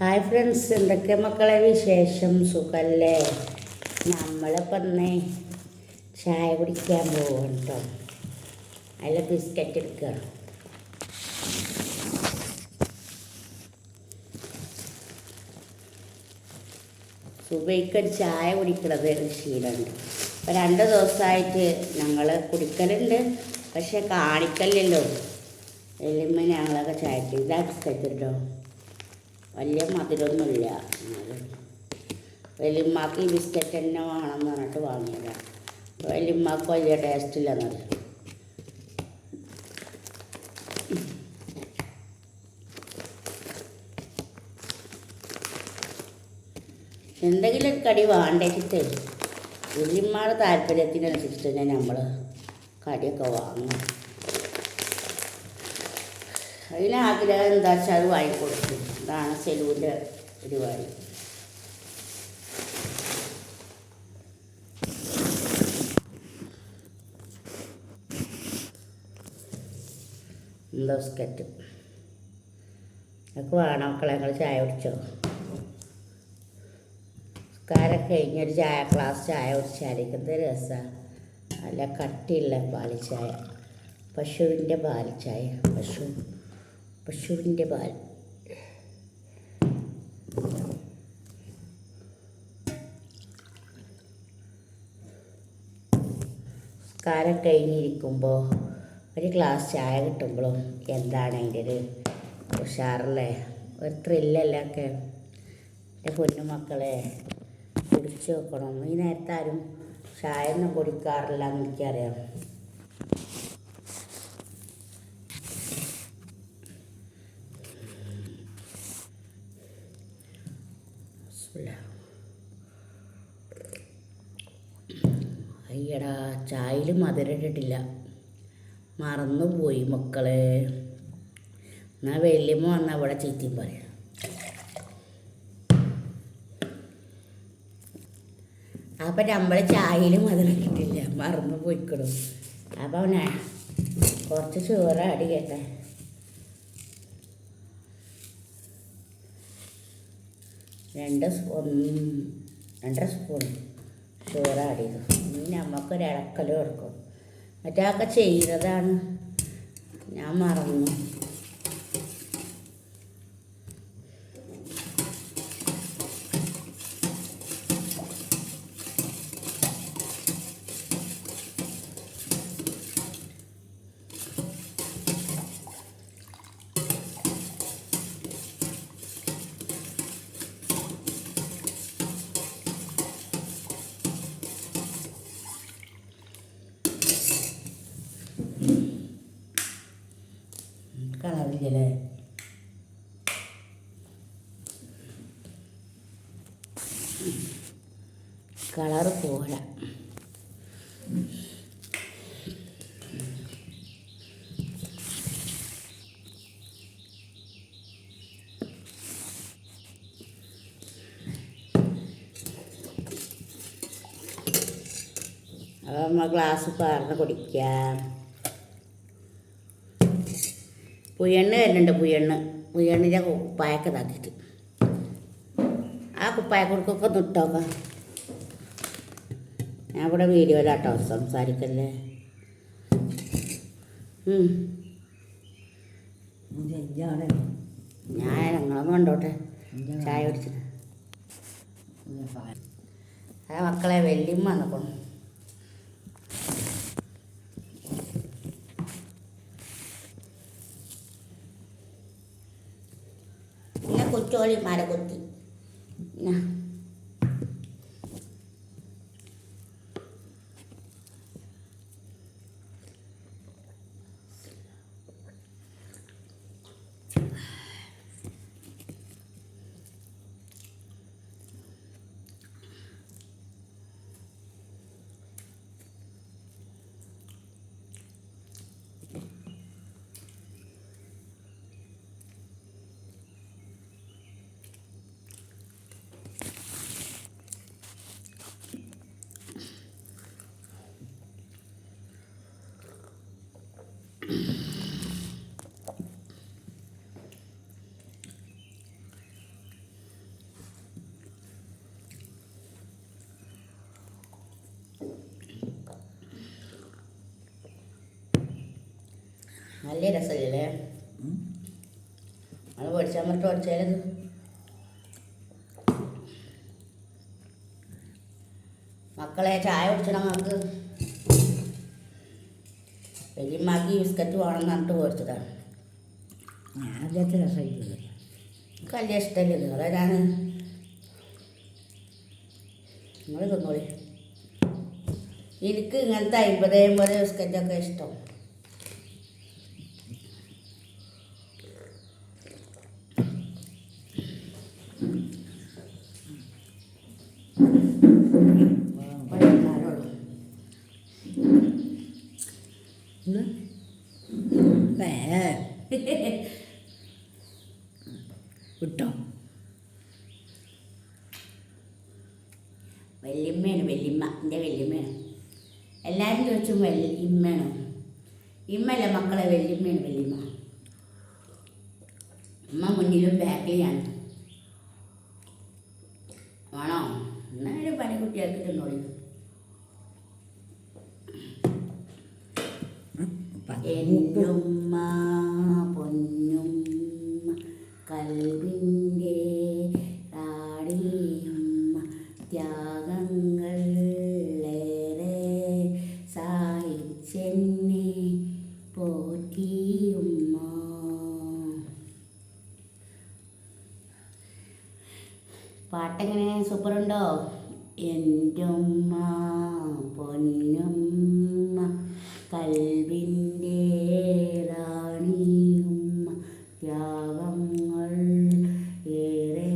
Hi friends എന്തൊക്കെ മക്കളെ വിശേഷം? സുഖല്ലേ? നമ്മളിപ്പോൾ ഇന്ന് ചായ കുടിക്കാൻ പോകും കേട്ടോ അതിൽ ബിസ്ക്കറ്റ് എടുക്കുക സുബൈക്ക് ചായ കുടിക്കുന്നത് ഒരു ശീലമുണ്ട്. ഇപ്പോൾ രണ്ട് ദിവസമായിട്ട് ഞങ്ങൾ കുടിക്കലുണ്ട് പക്ഷെ കാണിക്കലില്ലല്ലോ. എല്ലുമ്പോൾ ഞങ്ങളൊക്കെ ചായ ഇതാ ബിസ്ക്കറ്റ് കേട്ടോ വലിയ മധുരമൊന്നുമില്ല. വലിയമ്മക്ക് ഈ ബിസ്ക്കറ്റ് തന്നെ വേണമെന്ന് പറഞ്ഞിട്ട് വാങ്ങിയതാണ് വലിയമ്മക്ക് വലിയ ടേസ്റ്റ് ഇല്ലെന്നത് എന്തെങ്കിലും ഒരു കടി വേണ്ടേച്ചിട്ട് വലിയമ്മയുടെ താല്പര്യത്തിനനുസരിച്ച് തന്നെ നമ്മൾ കടിയൊക്കെ വാങ്ങും. അതിനാഗ്രഹം എന്താ വെച്ചാൽ അത് വാങ്ങിക്കൊടുക്കും. ഇതാണ് സെലൂന്റെ പരിപാടി. എന്തോ സ്കെറ്റ് ഒക്കെ വേണം മക്കളെ? ഞങ്ങൾ ചായ കുടിച്ചോ? കാരൊക്കെ കഴിഞ്ഞൊരു ചായ ക്ലാസ് ചായ കുടിച്ചാലേക്ക് എന്ത് രസമാണ് നല്ല കട്ടിയുള്ള പാലിച്ചായ. ചായ പശുവിന്റെ പാലിച്ചായ ചായ പശു പശുവിന്റെ പാൽ. കാരം കഴിഞ്ഞിരിക്കുമ്പോൾ ഒരു ഗ്ലാസ് ചായ കിട്ടുമ്പോഴും എന്താണ് അതിന്റെ ഒരു ഉഷാറല്ലേ? ഒരു ത്രില്ലല്ലേ ഒക്കെ? എന്റെ പൊന്നുമക്കളെ കുടിച്ചു വെക്കണം ഈ നേരത്തെ ആരും ചായ ഒന്നും കുടിക്കാറില്ല എന്ന് എനിക്കറിയാം. അയ്യടാ ചായയിൽ മധുരം ഇട്ടിട്ടില്ല. മറന്നുപോയി മക്കളെ. എന്നാ വല്യമ്മ വന്നാൽ അവിടെ ചീത്തയും പറയാം. അപ്പം നമ്മൾ ചായയിൽ മധുരം ഇട്ടിട്ടില്ല. മറന്നു പോയിക്കണം അപ്പം അവനെ കുറച്ച് ചോറ് അടിക്കട്ടെ രണ്ട് സ്പൂൺ രണ്ടര സ്പൂൺ ഷുഗർ ആഡ് ചെയ്തു. ഇനി നമുക്കൊരു ഇളക്കലും എടുക്കും മറ്റൊക്കെ ചെയ്യുന്നതാണ്. ഞാൻ മറന്നു കളറില്ലല്ലേ കളറ് പോരാ അപ്പോൾ നമ്മൾ ഗ്ലാസ് പാർന്ന് കുടിക്കാം. പുയണ്ണ് വരുന്നുണ്ട് പുയണ്ണ് പുയണ്ണിന്റെ കുപ്പായൊക്കെ ഇതാക്കിയിട്ട്. ആ കുപ്പായ കൊടുക്കൊക്കെ തൊട്ടോക്കാം ഞാൻ ഇവിടെ വീഡിയോയിലാട്ടോ സംസാരിക്കല്ലേ. ഞാൻ ഞങ്ങളൊന്നും കണ്ടോട്ടെ. ചായ കുടിച്ചിട്ട്. മക്കളെ വെല്ലിമ്മ വന്നപ്പോണം പിന്നെ കൊച്ചോളി നല്ല രസമല്ലേ? നമ്മൾ പൊടിച്ചാൽ മറ്റു പൊടിച്ചാലത്. മക്കളെ ചായ കുടിച്ചണം നമുക്ക് വലിയമാക്കി ബിസ്ക്കറ്റ് വേണം എന്ന് പറഞ്ഞിട്ട് ഞാൻ ഞാനത്തെ രസമായിട്ടില്ല എനിക്ക് വലിയ ഇഷ്ടമല്ല? നിങ്ങളെ ഞാൻ നിങ്ങൾ തിന്നോളി. എനിക്ക് ഇങ്ങനത്തെ അമ്പത് അമ്പത് ബിസ്ക്കറ്റൊക്കെ ഇഷ്ടം. വിട്ടോ വല്യമ്മയാണ് വല്യമ്മ എന്റെ വല്യമ്മയാണ്. എല്ലാവരും ചോദിച്ചു വല്യ ഇമ്മയാണ് ഇമ്മല്ല മക്കളെ വല്യമ്മയാണ് വല്യമ്മ. ഉമ്മ മുന്നിലും ബാക്കിലാണ് വേണോ? എന്നാലും പനി കുട്ടികൾക്ക് തിന്നോളി എന്നുമ്മ പൊന്നുമ്മ പാട്ടെങ്ങനെ? സൂപ്പറുണ്ടോ? എന്റെ ഉമ്മ പൊന്നുമ്മ കൽവിന്റെ റാണിയുമ്മ ത്യാഗങ്ങൾ ഏറെ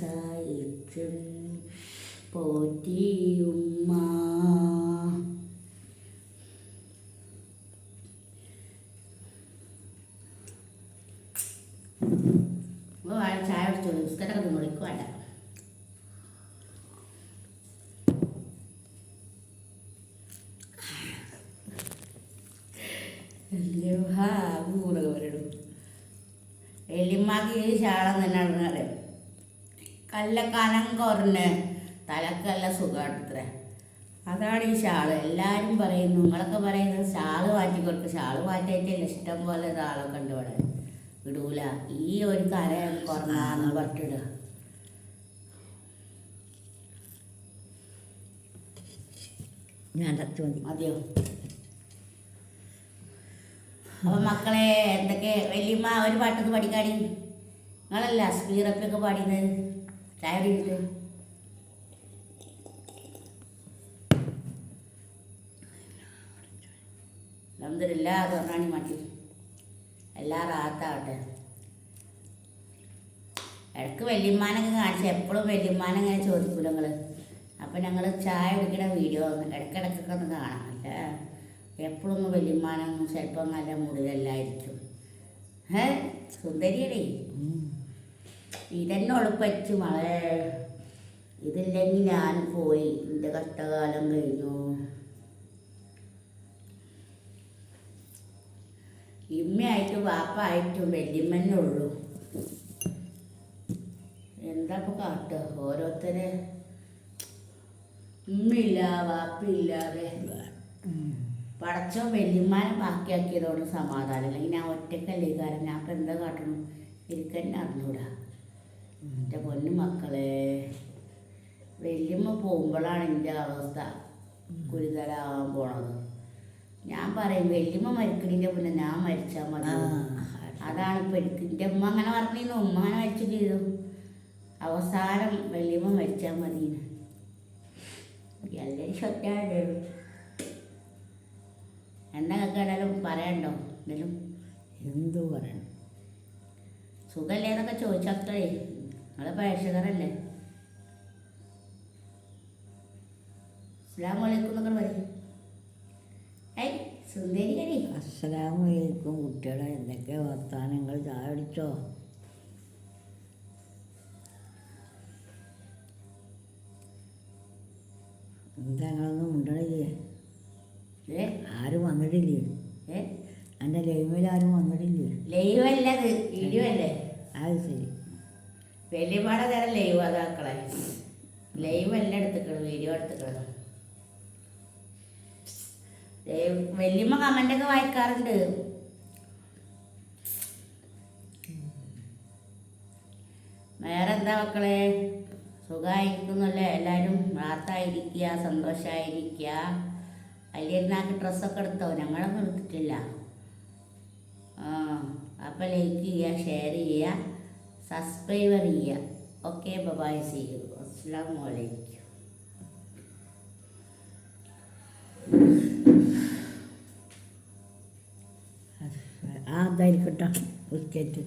സഹിച്ചു പോറ്റിയുമ്മ. ചായ കുടിച്ചോളൂ. ബിസ്ക്കറ്റൊക്കെ തിന്നോളിക്ക് വേണ്ട. എല്ലിമാക്ക് ഈ ശാളം തന്നെ അറിയാം. കല്ല കനം കുറഞ്ഞ് തലക്കല്ല സുഖാണത്ര അതാണ് ഈ ഷാൾ എല്ലാവരും പറയുന്നു നിങ്ങളൊക്കെ പറയുന്നത് ഷാൾ മാറ്റി കൊടുക്കുക ഷാൾ മാറ്റിയിട്ടില്ല ഇഷ്ടം പോലെ ആളൊക്കെ ഉണ്ട് ഇവിടെ. വിടൂല. ഈ ഒരു കര കുറഞ്ഞാന്ന് പറഞ്ഞിടുക ഞാൻ മതിയോ? അപ്പൊ മക്കളെ എന്തൊക്കെ വലിയമ്മ ഒരു പാട്ടൊന്ന് പഠിക്കാടി നിങ്ങളല്ല സ്പീറപ്പൊക്കെ പാടിയത്? ചായ എല്ലാ അലഹമില്ല പറഞ്ഞാണി മാറ്റി എല്ലാ റാത്താവട്ടെ. ഇടയ്ക്ക് വല്യമ്മാനൊക്കെ കാണിച്ചു എപ്പോഴും വല്യമ്മാനങ്ങനെ ചോദിക്കൂല നിങ്ങൾ അപ്പം ഞങ്ങൾ ചായ കുടിക്കുന്ന വീഡിയോ ഇടക്കിടക്കൊക്കെ ഒന്ന് കാണാം അല്ല? എപ്പോഴൊന്നും വലിയമാനൊന്നും ചിലപ്പോൾ നല്ല മൂടിലല്ലായിരിക്കും. ഏ? സുന്ദരിയടേ. ഇതെന്നെ ഉളുപ്പച്ചു മളെ. ഇതില്ലെങ്കിൽ ഞാൻ പോയി. എന്റെ കഷ്ടകാലം കഴിഞ്ഞു. ഇമ്മയായിട്ടും വാപ്പായിട്ടും വല്യമ്മന്നെ ഉള്ളൂ. എന്താ ഇപ്പൊ കാട്ടുക ഓരോരുത്തരെ. ഉമ്മയില്ല വാപ്പില്ലാതെ പടച്ചോ വല്യമ്മാനെ ബാക്കിയാക്കിയതോട് സമാധാനം. അല്ലെങ്കിൽ ഞാൻ ഒറ്റക്കല്ലേ കാരണം ഞാൻ ഇപ്പം എന്താ കാട്ടണം എനിക്കെന്നെ അറിഞ്ഞൂടാ. എന്റെ പൊന്നു മക്കളെ വെല്ലുമ്മ പോകുമ്പോഴാണ് എന്റെ അവസ്ഥ ഗുരുതരാവാൻ പോണത്. ഞാൻ പറയും വെല്ലുമ്മ മരിക്കണിന്റെ മുന്നേ ഞാൻ മരിച്ചാൽ മതി. അതാണ് ഇപ്പം എനിക്ക്. എന്റെ ഉമ്മ അങ്ങനെ പറഞ്ഞിരുന്നു. ഉമ്മ അങ്ങനെ മരിച്ചു ചെയ്തു. അവസാനം വെല്ലുമ്മ മരിച്ചാൽ മതി എല്ലാവരും ശൊറ്റാണ് എന്താ കേട്ടാലും പറയണ്ടോ? എന്തെങ്കിലും? എന്തു പറയണം? സുഖല്ലേ എന്നൊക്കെ ചോദിച്ചത്രേ നിങ്ങളെ പ്രേക്ഷകരല്ലേ? അസ്സാം വലൈക്കും എന്നൊക്കെ പറയും. ഏയ് സുന്ദരി കരി അസ്സലാമലൈക്കും കുട്ടികളെ എന്തൊക്കെ വർത്താനങ്ങൾ? ചായ അടിച്ചോ എന്താ നിങ്ങളൊന്നും മുണ്ടണില്ലേ? ഏ ആരും വന്നിട്ടില്ലേ? ഏ? എന്റെ ലൈവിൽ ആരും വന്നിട്ടില്ലേ? ലൈവ് വീഡിയോ അല്ലേ അത് ശരി. വെള്ളിപ്പാടെ തരം ലൈവ് അതാക്കളെ ലൈവ് എല്ലാം എടുത്തിക്കണം വീഡിയോ എടുത്തിക്കണം വല്യമ്മ കമന്റൊക്കെ വായിക്കാറുണ്ട്. വേറെന്താ മക്കളെ? സുഖമായിരിക്കുന്നല്ലേ? എല്ലാവരും വാർത്തായിരിക്കുക സന്തോഷമായിരിക്കുക. വലിയൊരുന്നാൾക്ക് ഡ്രസ്സൊക്കെ എടുത്തോ? ഞങ്ങളൊന്നും എടുത്തിട്ടില്ല. ആ അപ്പോൾ ലൈക്ക് ചെയ്യുക ഷെയർ ചെയ്യുക സബ്സ്ക്രൈബർ ചെയ്യുക. ഓക്കെ ബബായ് ചെയ്യൂ അസ്സാം വലൈക്കും അതായിരിക്കട്ടോ ബിസ്ക്കറ്റ്